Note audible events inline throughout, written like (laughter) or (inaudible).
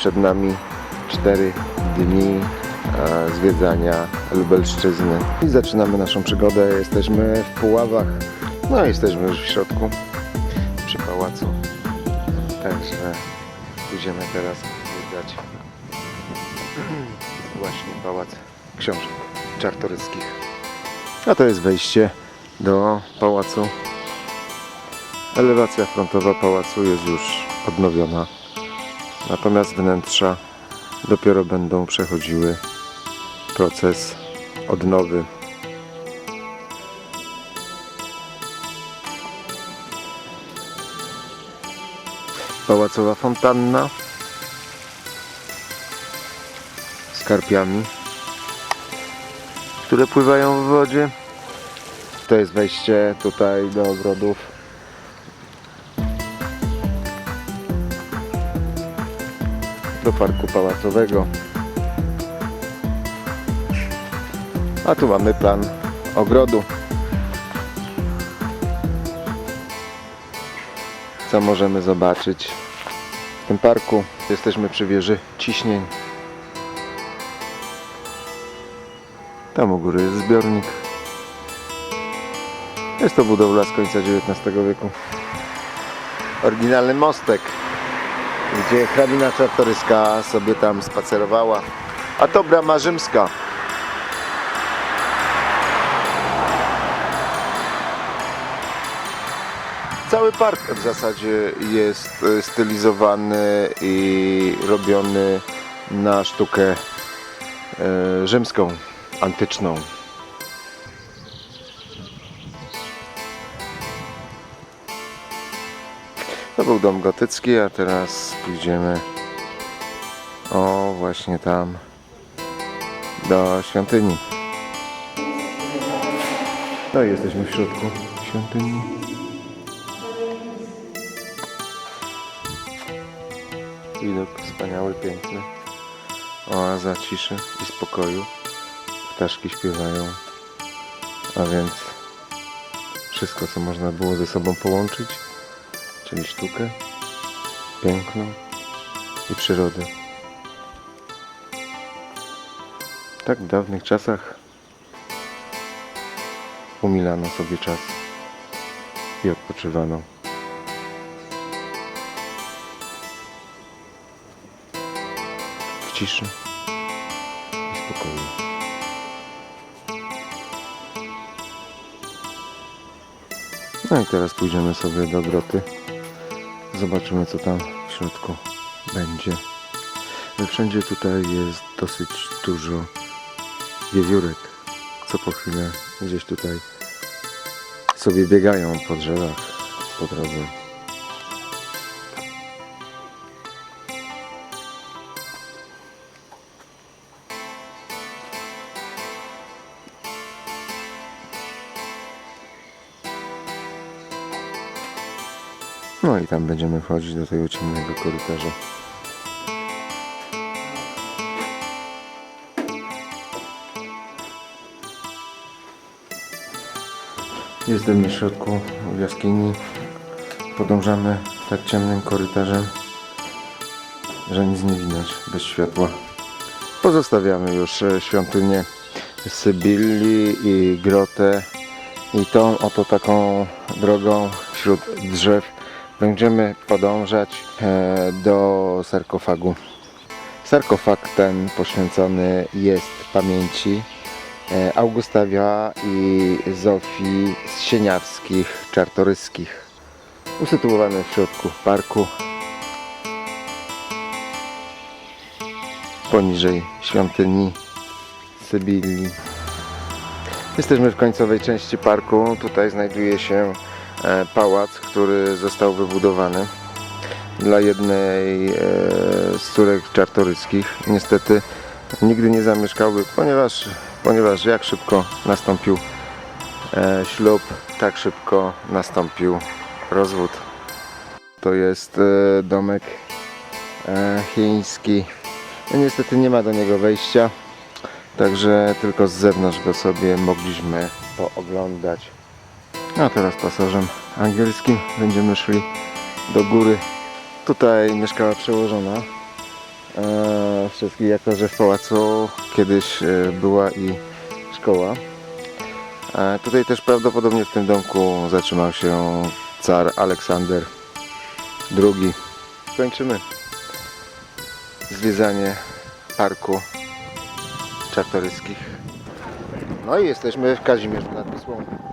przed nami 4 dni e, zwiedzania Lubelszczyzny. I zaczynamy naszą przygodę. Jesteśmy w Puławach. No, jesteśmy już w środku przy pałacu. Także pójdziemy teraz zwiedzać (clears throat) właśnie pałac książąt czartoryskich. A to jest wejście do pałacu. Elewacja frontowa pałacu jest już odnowiona. Natomiast wnętrza dopiero będą przechodziły proces odnowy. Pałacowa fontanna z karpiami, które pływają w wodzie. To jest wejście tutaj do ogrodów. Do parku pałacowego. A tu mamy plan ogrodu. Co możemy zobaczyć w tym parku? Jesteśmy przy wieży ciśnień. Tam u góry jest zbiornik. Jest to budowla z końca XIX wieku. Oryginalny mostek, gdzie hrabina czartoryska sobie tam spacerowała. A to brama rzymska. Cały park w zasadzie jest e, stylizowany i robiony na sztukę e, rzymską, antyczną. To był dom gotycki, a teraz pójdziemy o właśnie tam do świątyni. No i jesteśmy w środku świątyni. Widok wspaniały, piękny. Oaza ciszy i spokoju. Ptaszki śpiewają. A więc wszystko, co można było ze sobą połączyć, czyli sztukę, piękno i przyrodę. Tak w dawnych czasach umilano sobie czas i odpoczywano. w ciszy i spokoju. No i teraz pójdziemy sobie do groty. Zobaczymy co tam w środku będzie. Wszędzie tutaj jest dosyć dużo wiewiórek, co po chwilę gdzieś tutaj sobie biegają po drzewach po drodze. No i tam będziemy wchodzić do tego ciemnego korytarza. Jestem w środku jaskini. Podążamy tak ciemnym korytarzem, że nic nie widać bez światła. Pozostawiamy już e, świątynię Sybilli i grotę i tą oto taką drogą wśród drzew będziemy podążać e, do sarkofagu. Sarkofag ten poświęcony jest pamięci e, Augustawia i Zofii z Sieniawskich, Czartoryskich. Usytuowany w środku parku. Poniżej świątyni Sybilli. Jesteśmy w końcowej części parku. Tutaj znajduje się pałac, który został wybudowany dla jednej e, z córek czartoryskich. Niestety nigdy nie zamieszkałby, ponieważ, ponieważ jak szybko nastąpił e, ślub, tak szybko nastąpił rozwód. To jest e, domek e, chiński. No, niestety nie ma do niego wejścia. Także tylko z zewnątrz go sobie mogliśmy pooglądać. A teraz pasażem angielskim będziemy szli do góry. Tutaj mieszkała przełożona e, wszystkich, jako że w pałacu kiedyś e, była i szkoła. E, tutaj też prawdopodobnie w tym domku zatrzymał się car Aleksander II. Kończymy zwiedzanie parku czartoryskich. No i jesteśmy w Kazimierzu nad Wisłą.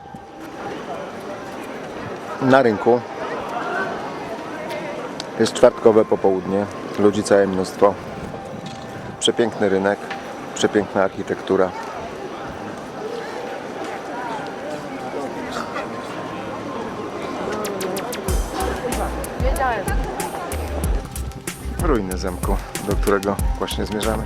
Na rynku. Jest czwartkowe popołudnie. Ludzi całe mnóstwo. Przepiękny rynek. Przepiękna architektura. Ruiny zamku, do którego właśnie zmierzamy.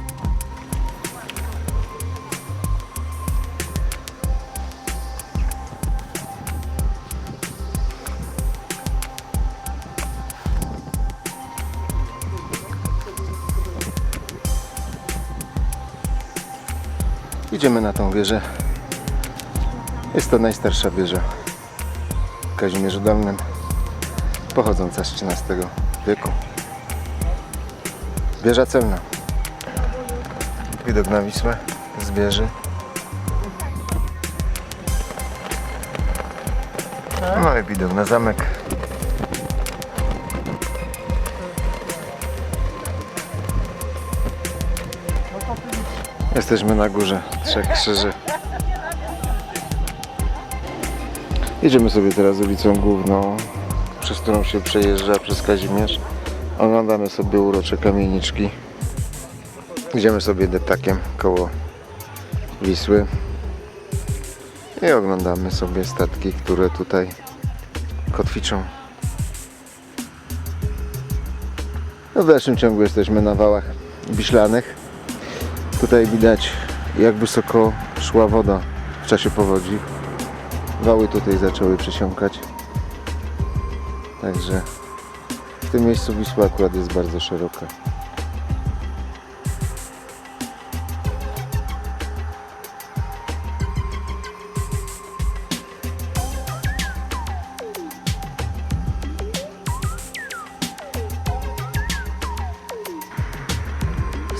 Idziemy na tą wieżę. Jest to najstarsza wieża w Kazimierzu Dolnym, pochodząca z XIII wieku. Wieża celna. Widok na Wisłę z wieży. No i widok na zamek. Jesteśmy na górze Trzech Krzyży. Jedziemy sobie teraz ulicą główną, przez którą się przejeżdża przez Kazimierz. Oglądamy sobie urocze kamieniczki. Idziemy sobie deptakiem koło Wisły. I oglądamy sobie statki, które tutaj kotwiczą. No w dalszym ciągu jesteśmy na wałach wiślanych. Tutaj widać jak wysoko szła woda w czasie powodzi. Wały tutaj zaczęły przesiąkać. Także w tym miejscu Wisła akurat jest bardzo szeroka.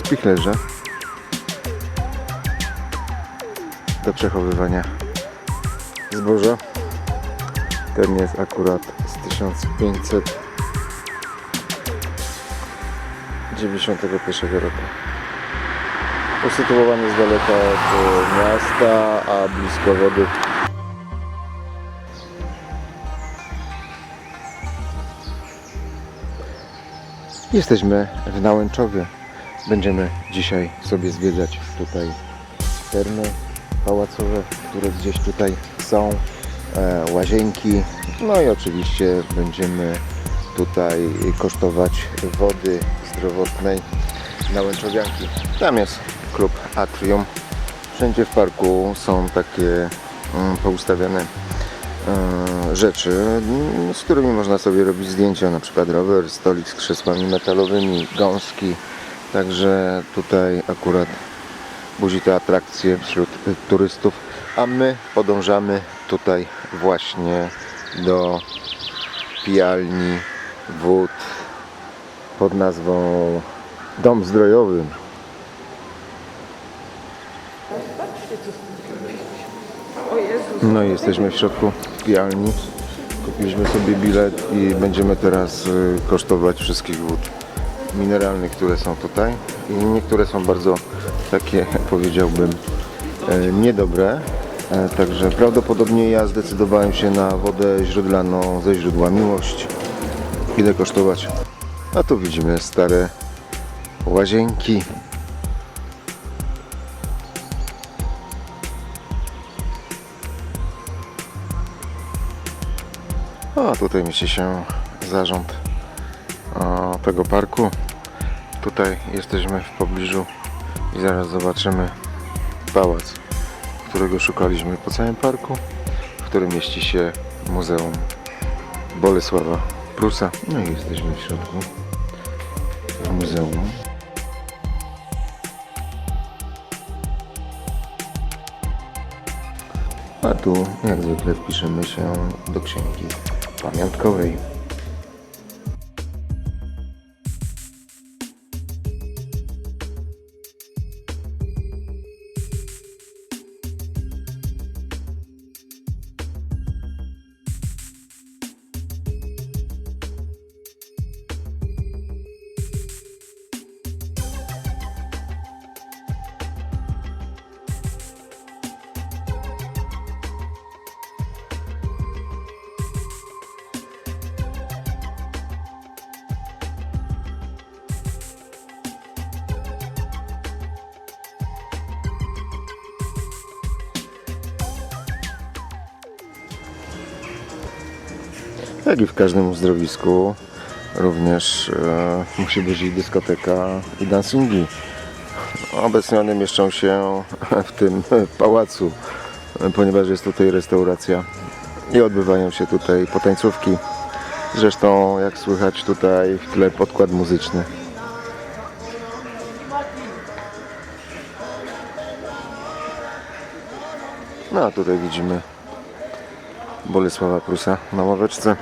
Spichlerze do przechowywania zboża. Ten jest akurat z 1591 roku. Usytuowany z daleka od miasta, a blisko wody. Jesteśmy w Nałęczowie. Będziemy dzisiaj sobie zwiedzać tutaj termy pałacowe, które gdzieś tutaj są, e, łazienki. No i oczywiście będziemy tutaj kosztować wody zdrowotnej na Łęczowianki. Tam jest klub Atrium. Wszędzie w parku są takie mm, poustawiane e, rzeczy, mm, z którymi można sobie robić zdjęcia, na przykład rower, stolik z krzesłami metalowymi, gąski. Także tutaj akurat budzi to atrakcje wśród y, turystów, a my podążamy tutaj właśnie do pijalni wód pod nazwą Dom Zdrojowy. No i jesteśmy w środku pijalni. Kupiliśmy sobie bilet i będziemy teraz y, kosztować wszystkich wód mineralnych, które są tutaj. I niektóre są bardzo takie, powiedziałbym, e, niedobre. E, Także prawdopodobnie ja zdecydowałem się na wodę źródlaną ze źródła Miłość. Idę kosztować. A tu widzimy stare łazienki. A tutaj mieści się zarząd o, tego parku. Tutaj jesteśmy w pobliżu i zaraz zobaczymy pałac, którego szukaliśmy po całym parku, w którym mieści się Muzeum Bolesława Prusa. No i jesteśmy w środku muzeum. A tu, jak zwykle, wpiszemy się do księgi pamiątkowej. Jak i w każdym uzdrowisku również e, musi być i dyskoteka i dancingi. Obecnie one mieszczą się w tym pałacu, ponieważ jest tutaj restauracja i odbywają się tutaj potańcówki. Zresztą jak słychać tutaj w tle podkład muzyczny. No a tutaj widzimy Bolesława Prusa na ławeczce.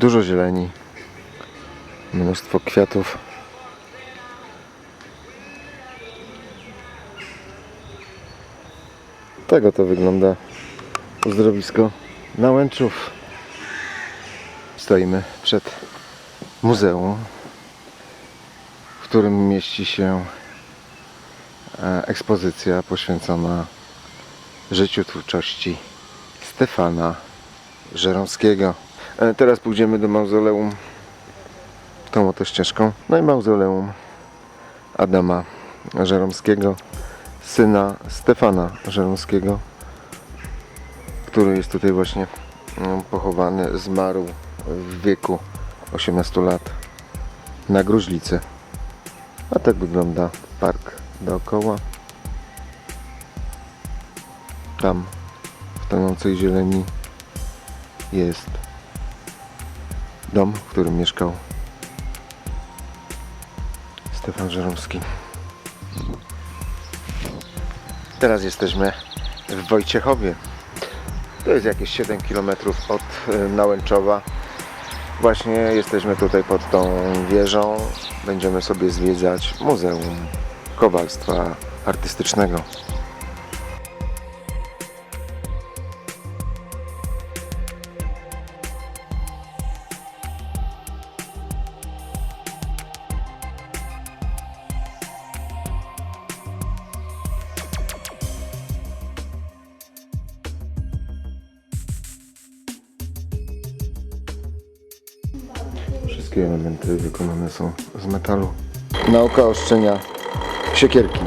Dużo zieleni, mnóstwo kwiatów. Tego to wygląda uzdrowisko Nałęczów. Stoimy przed muzeum, w którym mieści się e, ekspozycja poświęcona życiu twórczości Stefana Żeromskiego. E, Teraz pójdziemy do mauzoleum tą oto ścieżką. No i mauzoleum Adama Żeromskiego, syna Stefana Żeromskiego, który jest tutaj właśnie mm, pochowany. Zmarł w wieku 18 lat na gruźlicy. A tak wygląda park dookoła. Tam w tonącej zieleni jest dom, w którym mieszkał Stefan Żeromski. Teraz jesteśmy w Wojciechowie. To jest jakieś 7 km od e, Nałęczowa. Właśnie jesteśmy tutaj pod tą wieżą. Będziemy sobie zwiedzać Muzeum Kowalstwa Artystycznego. Wszystkie elementy wykonane są z metalu. Nauka oszczenia siekierki.